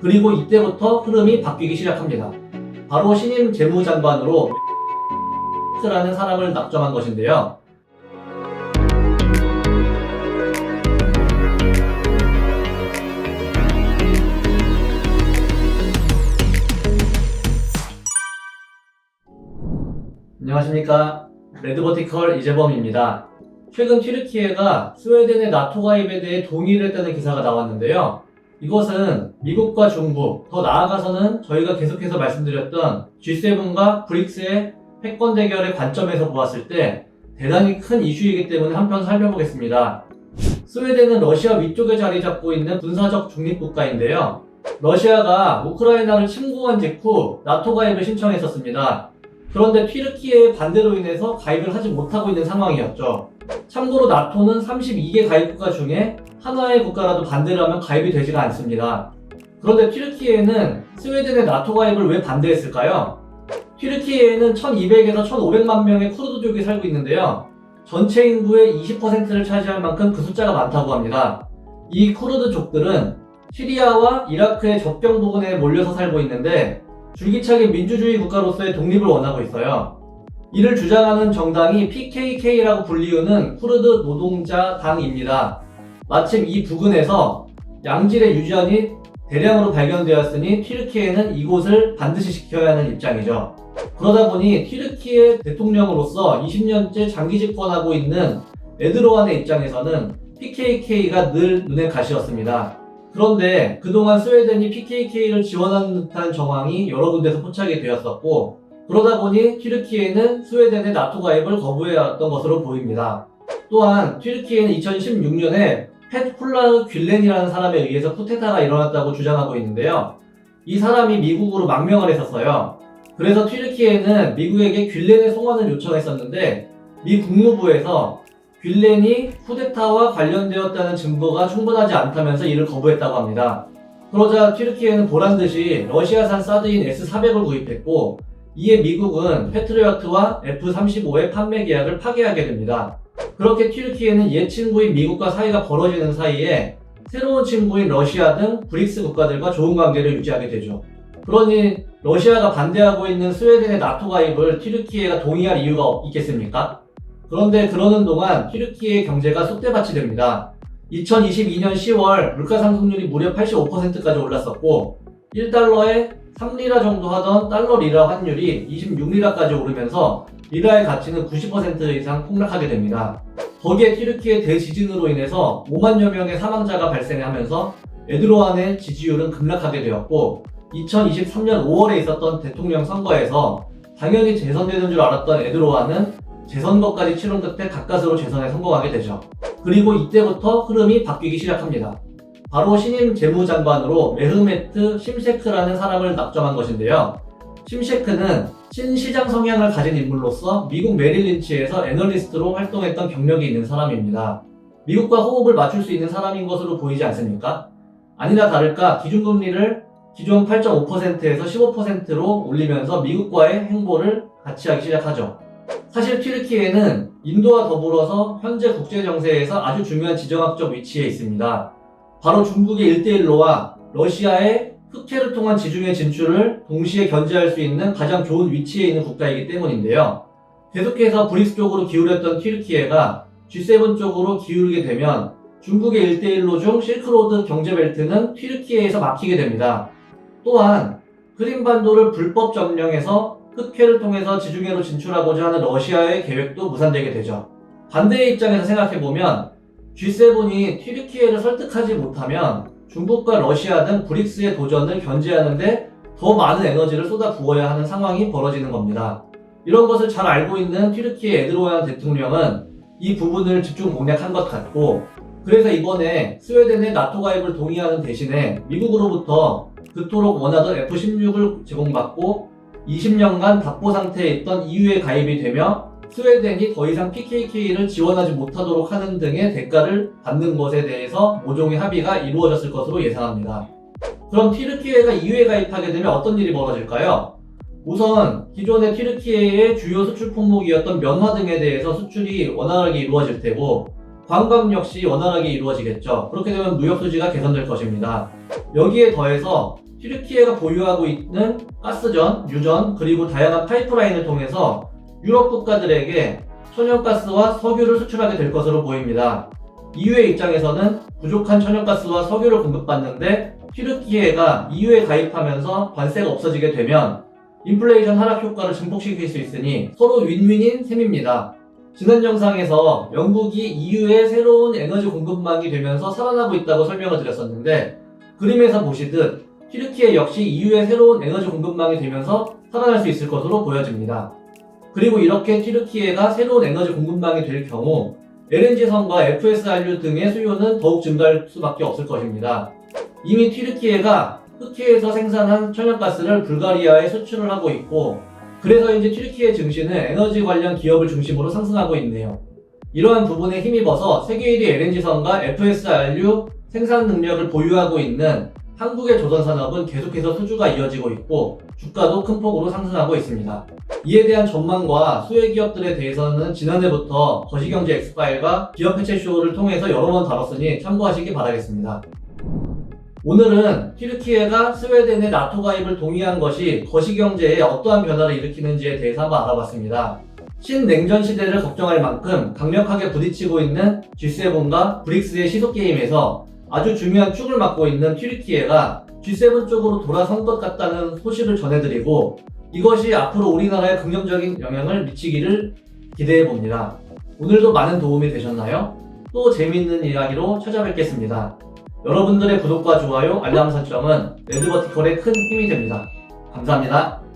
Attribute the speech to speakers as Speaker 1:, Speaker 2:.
Speaker 1: 그리고 이때부터 흐름이 바뀌기 시작합니다. 바로 신임 재무장관으로 라는 사람을 낙점한 것인데요. 안녕하십니까. 레드버티컬 이재범입니다. 최근 튀르키예가 스웨덴의 나토 가입에 대해 동의를 했다는 기사가 나왔는데요. 이것은 미국과 중국, 더 나아가서는 저희가 계속해서 말씀드렸던 G7과 브릭스의 패권 대결의 관점에서 보았을 때 대단히 큰 이슈이기 때문에 한편 살펴보겠습니다. 스웨덴은 러시아 위쪽에 자리 잡고 있는 군사적 중립국가인데요. 러시아가 우크라이나를 침공한 직후 나토 가입을 신청했었습니다. 그런데 튀르키예의 반대로 인해서 가입을 하지 못하고 있는 상황이었죠. 참고로 나토는 32개 가입국가 중에 하나의 국가라도 반대를 하면 가입이 되지가 않습니다. 그런데 튀르키예는 스웨덴의 나토 가입을 왜 반대했을까요? 튀르키예에는 1200에서 1500만 명의 쿠르드족이 살고 있는데요. 전체 인구의 20%를 차지할 만큼 그 숫자가 많다고 합니다. 이 쿠르드족들은 시리아와 이라크의 접경 부근에 몰려서 살고 있는데 줄기차게 민주주의 국가로서의 독립을 원하고 있어요. 이를 주장하는 정당이 PKK라고 불리우는 쿠르드 노동자 당입니다. 마침 이 부근에서 양질의 유전이 대량으로 발견되었으니 튀르키예는 이곳을 반드시 지켜야 하는 입장이죠. 그러다 보니 튀르키예 대통령으로서 20년째 장기 집권하고 있는 에드로안의 입장에서는 PKK가 늘 눈에 가시였습니다. 그런데 그동안 스웨덴이 PKK를 지원하는 듯한 정황이 여러 군데서 포착이 되었었고 그러다 보니 튀르키예는 스웨덴의 나토 가입을 거부해왔던 것으로 보입니다. 또한 튀르키예는 2016년에 펫 쿨라흐 귤렌이라는 사람에 의해서 쿠데타가 일어났다고 주장하고 있는데요. 이 사람이 미국으로 망명을 했었어요. 그래서 튀르키예는 미국에게 귤렌의 송환을 요청했었는데 미 국무부에서 귤렌이 쿠데타와 관련되었다는 증거가 충분하지 않다면서 이를 거부했다고 합니다. 그러자 튀르키예는 보란듯이 러시아산 사드인 S-400을 구입했고 이에 미국은 패트리어트와 F-35의 판매 계약을 파기하게 됩니다. 그렇게 튀르키예는 옛 친구인 미국과 사이가 벌어지는 사이에 새로운 친구인 러시아 등 브릭스 국가들과 좋은 관계를 유지하게 되죠. 그러니 러시아가 반대하고 있는 스웨덴의 나토 가입을 튀르키예가 동의할 이유가 없- 있겠습니까? 그런데 그러는 동안 튀르키예의 경제가 쑥대밭이 됩니다. 2022년 10월 물가 상승률이 무려 85%까지 올랐었고 1달러에 3리라 정도 하던 달러 리라 환율이 26리라까지 오르면서 리라의 가치는 90% 이상 폭락하게 됩니다. 거기에 튀르키예 대지진으로 인해서 5만여 명의 사망자가 발생하면서 에드로안의 지지율은 급락하게 되었고 2023년 5월에 있었던 대통령 선거에서 당연히 재선되는 줄 알았던 에드로안은 재선거까지 치른 끝에 가까스로 재선에 성공하게 되죠. 그리고 이때부터 흐름이 바뀌기 시작합니다. 바로 신임 재무장관으로 메흐메트 심셰크라는 사람을 낙점한 것인데요. 심셰크는 친시장 성향을 가진 인물로서 미국 메릴 린치에서 애널리스트로 활동했던 경력이 있는 사람입니다. 미국과 호흡을 맞출 수 있는 사람인 것으로 보이지 않습니까? 아니나 다를까 기준금리를 기존 8.5%에서 15%로 올리면서 미국과의 행보를 같이 하기 시작하죠. 사실 튀르키예는 인도와 더불어서 현재 국제 정세에서 아주 중요한 지정학적 위치에 있습니다. 바로 중국의 1대1로와 러시아의 흑해를 통한 지중해 진출을 동시에 견제할 수 있는 가장 좋은 위치에 있는 국가이기 때문인데요. 계속해서 브릭스 쪽으로 기울였던 튀르키예가 G7 쪽으로 기울게 되면 중국의 1대1로 중 실크로드 경제벨트는 튀르키예에서 막히게 됩니다. 또한 크림반도를 불법 점령해서 흑해를 통해서 지중해로 진출하고자 하는 러시아의 계획도 무산되게 되죠. 반대의 입장에서 생각해보면 G7이 튀르키예를 설득하지 못하면 중국과 러시아 등 브릭스의 도전을 견제하는데 더 많은 에너지를 쏟아 부어야 하는 상황이 벌어지는 겁니다. 이런 것을 잘 알고 있는 튀르키예 에드로안 대통령은 이 부분을 집중 공략한 것 같고 그래서 이번에 스웨덴의 나토 가입을 동의하는 대신에 미국으로부터 그토록 원하던 F-16을 제공받고 20년간 답보 상태에 있던 EU에 가입이 되며 스웨덴이 더 이상 PKK를 지원하지 못하도록 하는 등의 대가를 받는 것에 대해서 모종의 합의가 이루어졌을 것으로 예상합니다. 그럼 튀르키예가 EU에 가입하게 되면 어떤 일이 벌어질까요? 우선 기존의 튀르키예의 주요 수출 품목이었던 면화 등에 대해서 수출이 원활하게 이루어질 테고 관광 역시 원활하게 이루어지겠죠. 그렇게 되면 무역 수지가 개선될 것입니다. 여기에 더해서 튀르키예가 보유하고 있는 가스전, 유전, 그리고 다양한 파이프라인을 통해서 유럽 국가들에게 천연가스와 석유를 수출하게 될 것으로 보입니다. EU의 입장에서는 부족한 천연가스와 석유를 공급받는데 튀르키예가 EU에 가입하면서 관세가 없어지게 되면 인플레이션 하락 효과를 증폭시킬 수 있으니 서로 윈윈인 셈입니다. 지난 영상에서 영국이 EU의 새로운 에너지 공급망이 되면서 살아나고 있다고 설명을 드렸었는데 그림에서 보시듯 튀르키예 역시 EU의 새로운 에너지 공급망이 되면서 살아날 수 있을 것으로 보여집니다. 그리고 이렇게 튀르키예가 새로운 에너지 공급망이 될 경우 LNG선과 FSRU 등의 수요는 더욱 증가할 수밖에 없을 것입니다. 이미 튀르키예가 흑해에서 생산한 천연가스를 불가리아에 수출을 하고 있고 그래서 이제 튀르키예 증시는 에너지 관련 기업을 중심으로 상승하고 있네요. 이러한 부분에 힘입어서 세계 1위 LNG선과 FSRU 생산 능력을 보유하고 있는 한국의 조선산업은 계속해서 수주가 이어지고 있고 주가도 큰 폭으로 상승하고 있습니다. 이에 대한 전망과 수혜 기업들에 대해서는 지난해부터 거시경제 엑스파일과 기업 해체 쇼를 통해서 여러 번 다뤘으니 참고하시기 바라겠습니다. 오늘은 튀르키예가 스웨덴의 나토 가입을 동의한 것이 거시경제에 어떠한 변화를 일으키는지에 대해서 한번 알아봤습니다. 신냉전 시대를 걱정할 만큼 강력하게 부딪히고 있는 G7과 브릭스의 시속 게임에서 아주 중요한 축을 맡고 있는 튀르키예가 G7 쪽으로 돌아선 것 같다는 소식을 전해드리고 이것이 앞으로 우리나라에 긍정적인 영향을 미치기를 기대해 봅니다. 오늘도 많은 도움이 되셨나요? 또 재미있는 이야기로 찾아뵙겠습니다. 여러분들의 구독과 좋아요, 알람 설정은 레드버티컬의 큰 힘이 됩니다. 감사합니다.